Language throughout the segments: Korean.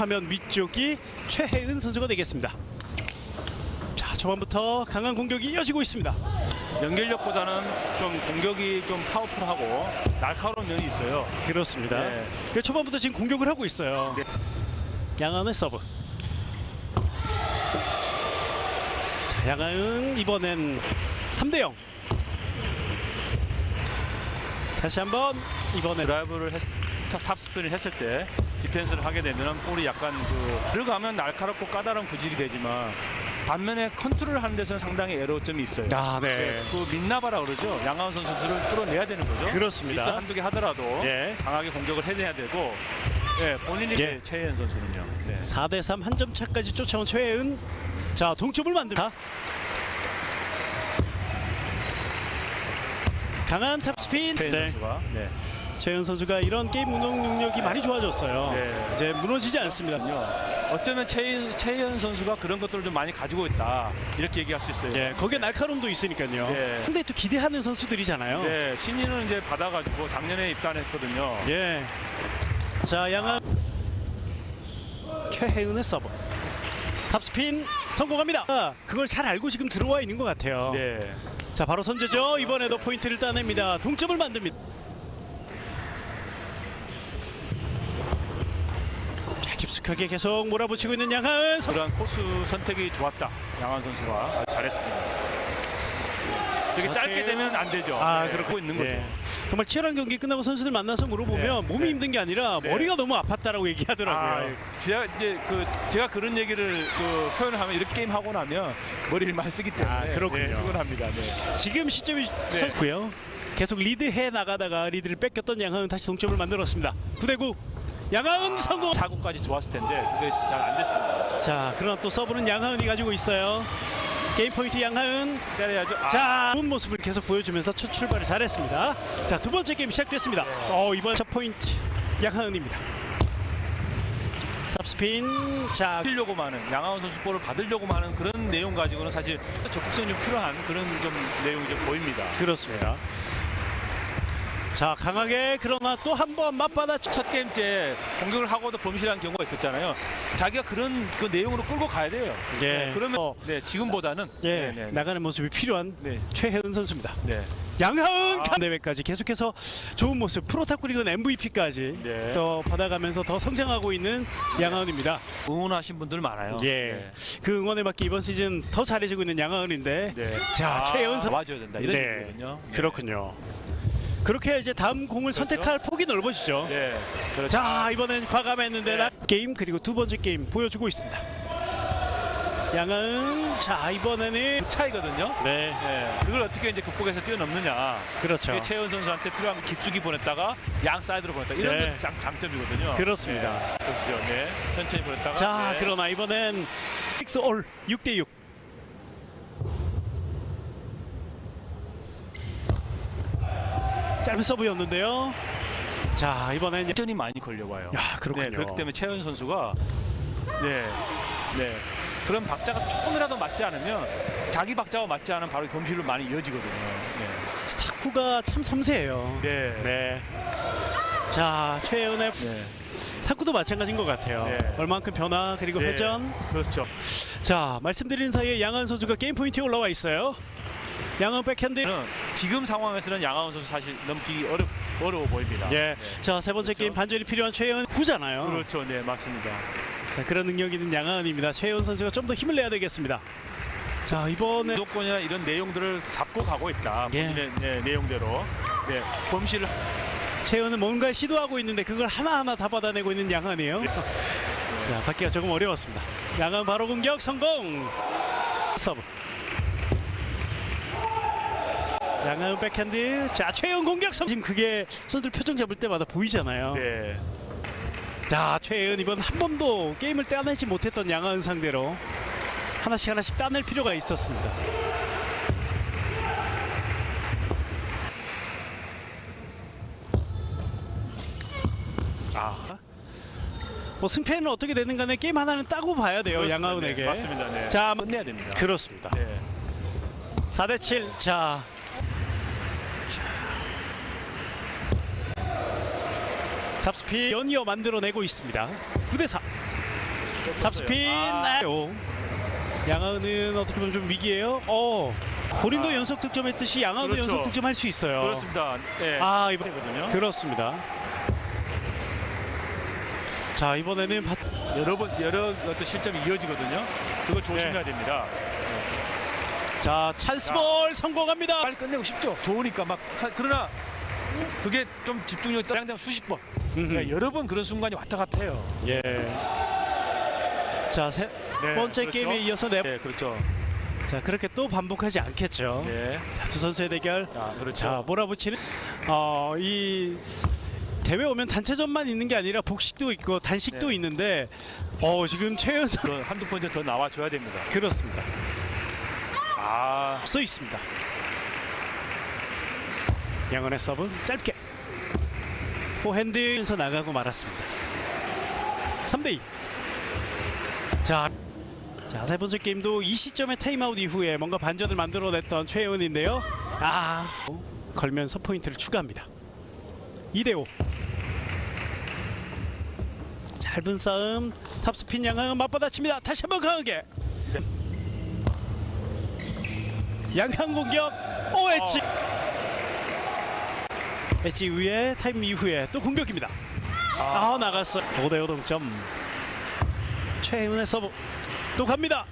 화면 위쪽이 최혜은 선수가 되겠습니다. 자, 초반부터 강한 공격이 이어지고 있습니다. 연결력보다는 좀 공격이 좀 파워풀하고 날카로운 면이 있어요. 그렇습니다. 네. 그 초반부터 지금 공격을 하고 있어요. 네. 양한의 서브. 자, 양한은 이번엔 3대 0. 다시 한번 이번에 드라이브를 했, 탑- 탑스핀을 했을 때 디펜스를 하게 되면 볼이 약간 그 들어가면 날카롭고 까다로운 구질이 되지만 반면에 컨트롤 하는 데서는 상당히 에러점이 있어요. 아, 네. 네, 그 민나바라 그러죠. 양하은 선수를 끌어내야 되는 거죠. 그렇습니다. 미스 한두 개 하더라도 예. 강하게 공격을 해내야 되고 예, 본인이 예. 최혜연 선수는요. 네. 4대 3 한 점 차까지 쫓아온 최혜은. 자, 동점을 만듭니다. 강한 탑스핀. 최혜연 네. 선수가 네. 최혜은 선수가 이런 게임 운동 능력이 많이 좋아졌어요. 네. 이제 무너지지 않습니다. 어쩌면 최, 최혜연 선수가 그런 것들을 좀 많이 가지고 있다 이렇게 얘기할 수 있어요. 예, 거기에 날카로움도 있으니까요. 네. 상당히 또 기대하는 선수들이잖아요. 네, 신인은 이제 받아가지고 작년에 입단했거든요. 예. 자, 양한 최혜은의 서브. 탑스핀 성공합니다. 아, 그걸 잘 알고 지금 들어와 있는 것 같아요. 네. 자, 바로 선제죠. 이번에도 포인트를 따냅니다. 동점을 만듭니다. 자, 깊숙하게 계속 몰아붙이고 있는 양한 선. 그런 코스 선택이 좋았다. 양한 선수가 아주 잘했습니다. 되게 자, 짧게 최- 되면 안 되죠. 아, 네, 그렇고 있는 거죠. 예. 정말 치열한 경기 끝나고 선수들 만나서 물어보면 네, 몸이 네. 힘든 게 아니라 네. 머리가 너무 아팠다라고 아, 얘기하더라고요. 제가 이제 그 제가 그런 얘기를 그 표현을 하면 이렇게 게임 하고 나면 머리를 많이 쓰기 때문에 아, 그렇군요. 네, 피곤합니다. 네. 지금 시점이 선수고요. 계속 리드해 나가다가 리드를 뺏겼던 양하은 다시 동점을 만들었습니다. 9대 9 양하은 성공. 사구까지 좋았을 텐데 그게 잘 안 됐습니다. 자, 그러나 또 서브는 양하은이 가지고 있어요. 게임 포인트 양하은. 때려야죠. 아, 자, 좋은 모습을 계속 보여주면서 첫 출발을 잘했습니다. 자, 두 번째 게임 시작됐습니다. 어, 이번 첫 포인트 양하은입니다. 탑스핀. 자, 받으려고 하는 양하원 선수 볼을 받으려고 하는 그런 내용 가지고는 사실 적극성이 좀 필요한 그런 좀 내용이 좀 보입니다. 그렇습니다. 자, 강하게 그러나 또 한 번 맞받아 첫 게임째 공격을 하고도 범실한 경우가 있었잖아요. 자기가 그런 그 내용으로 끌고 가야 돼요. 예. 네, 그러면 어. 네, 지금보다는 예, 네, 네, 나가는 모습이 필요한 네, 최혜은 선수입니다. 네. 양하은 아. 대회까지 계속해서 좋은 모습 프로탁구 리그 MVP까지 네. 또 받아가면서 더 성장하고 있는 양하은입니다. 응원하신 분들 많아요. 예. 그 응원에 맞게 이번 시즌 더 잘해지고 있는 양하은인데 네. 자, 최혜은 선- 와줘야 된다 이런 네. 얘기거든요. 네. 그렇군요. 그렇게 이제 다음 공을 선택할 폭이 넓어지죠. 네. 그렇죠. 자 이번엔 과감했는데 네. 나- 게임 그리고 두 번째 게임 보여주고 있습니다. 양하은 자 이번에는 차이거든요. 네 네. 그걸 어떻게 이제 극복해서 뛰어넘느냐. 그렇죠. 최현 선수한테 필요한 깊숙이 보냈다가 양 사이드로 보냈다. 이런 네. 것도 장, 장점이거든요. 그렇습니다. 네. 그렇죠. 네. 천천히 보냈다가. 자 네. 그러나 이번엔 픽스 올 6대 6. 짧은 서브였는데요. 자 이번엔 역전이 많이 걸려와요. 야 그렇군요. 네, 그렇기 때문에 최현 선수가 네, 네 그런 박자가 조금이라도 맞지 않으면 자기 박자와 맞지 않은 바로 범실로 많이 이어지거든요. 탁구가 참 섬세해요. 네, 네, 네. 자 최은의 네, 탁구도 마찬가지인 것 같아요. 네. 얼만큼 변화 그리고 네. 회전. 그렇죠. 자 말씀드린 사이에 양한 선수가 게임 포인트에 올라와 있어요. 양한 백핸드. 지금 상황에서는 양하원 선수 사실 넘기기 어렵 어려워 보입니다. 예. 네. 자세 번째 그렇죠. 게임 반전이 필요한 최은 구잖아요. 그렇죠, 네 맞습니다. 자 그런 능력 있는 양한입니다. 최은 선수가 좀 더 힘을 내야 되겠습니다. 자 이번에 무조건이나 이런 내용들을 잡고 가고 있다. 예. 본인의 네, 내용대로 네, 범실을 최은은 뭔가 시도하고 있는데 그걸 하나하나 다 받아내고 있는 양한이에요. 자 받기가 조금 어려웠습니다. 양한 바로 공격 성공. 서브. 양한 백핸드. 자 최은 공격 성. 지금 그게 선수들 표정 잡을 때마다 보이잖아요. 네. 자 최은 이번 한 번도 게임을 따내지 못했던 양하은 상대로 하나씩 하나씩 따낼 필요가 있었습니다. 아 뭐 승패는 어떻게 되는 간에 게임 하나는 따고 봐야 돼요 그렇습니다. 양하은에게. 네, 맞습니다. 네. 자 끝내야 됩니다. 그렇습니다. 네. 4대 7. 자. 탑스피 연이어 만들어내고 있습니다. 9대 4. 탑스핀. 아. 양하은은 어떻게 보면 좀 위기예요. 어. 본인도 아. 연속 득점했듯이 양하은도 그렇죠. 연속 득점할 수 있어요. 그렇습니다. 예. 아 이번 거든요. 그렇습니다. 자 이번에는 바... 여러 번 여러 어떤 실점이 이어지거든요. 그거 조심해야 네. 됩니다. 자 찬스볼 성공합니다. 빨리 끝내고 싶죠. 좋으니까 막 하- 그러나 그게 좀 집중력이 떨어지면 수십 번. 네, 여러 번 그런 순간이 왔다 갔다 해요. 예. 자 세 네, 번째 그렇죠. 게임에 이어서 네. 네, 그렇죠. 자 그렇게 또 반복하지 않겠죠. 네, 자, 두 선수의 대결. 자, 그렇죠. 자 몰아붙이는 어 이 대회 오면 단체전만 있는 게 아니라 복식도 있고 단식도 네. 있는데 어 지금 최연 선그 한두 포인트 더 나와줘야 됩니다. 그렇습니다. 아, 써 있습니다. 양원의 서브 짧게 포핸드에서 나가고 말았습니다. 3대 2. 자, 자, 세 번째 게임도 이 시점에 타임아웃 이후에 뭔가 반전을 만들어냈던 최혜원인데요. 아, 걸면서 포인트를 추가합니다. 2대 5. 짧은 싸움 탑스핀 양항은 맞받아칩니다. 다시 한번 강하게. 양항 공격. 오 엣지. 엣지 이후에 타임 이후에 또 공격입니다. 아, 나갔어. 5대5 동점. 최은의 서브 또 갑니다.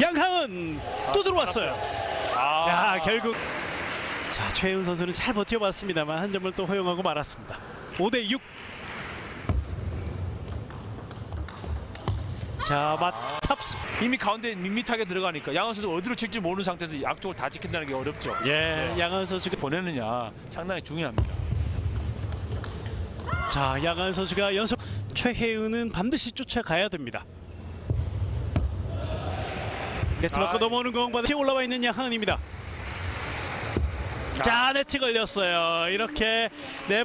양항은 또 들어왔어요. 아, 야 결국 자 최은 선수는 잘 버텨봤습니다만 한 점을 또 허용하고 말았습니다. 5대 6. 자 맞탑스 이미 가운데 밋밋하게 들어가니까 양원 선수 어디로 칠지 모르는 상태에서 양쪽을 다 지킨다는 게 어렵죠. 예 양한 선수가 보내느냐 상당히 중요합니다. 자 양한 선수가 연속 최혜은은 반드시 쫓아가야 됩니다. 네트 맞고 아, 넘어오는 공받아 올라와 있는 양한입니다. 자 네트 걸렸어요. 이렇게 네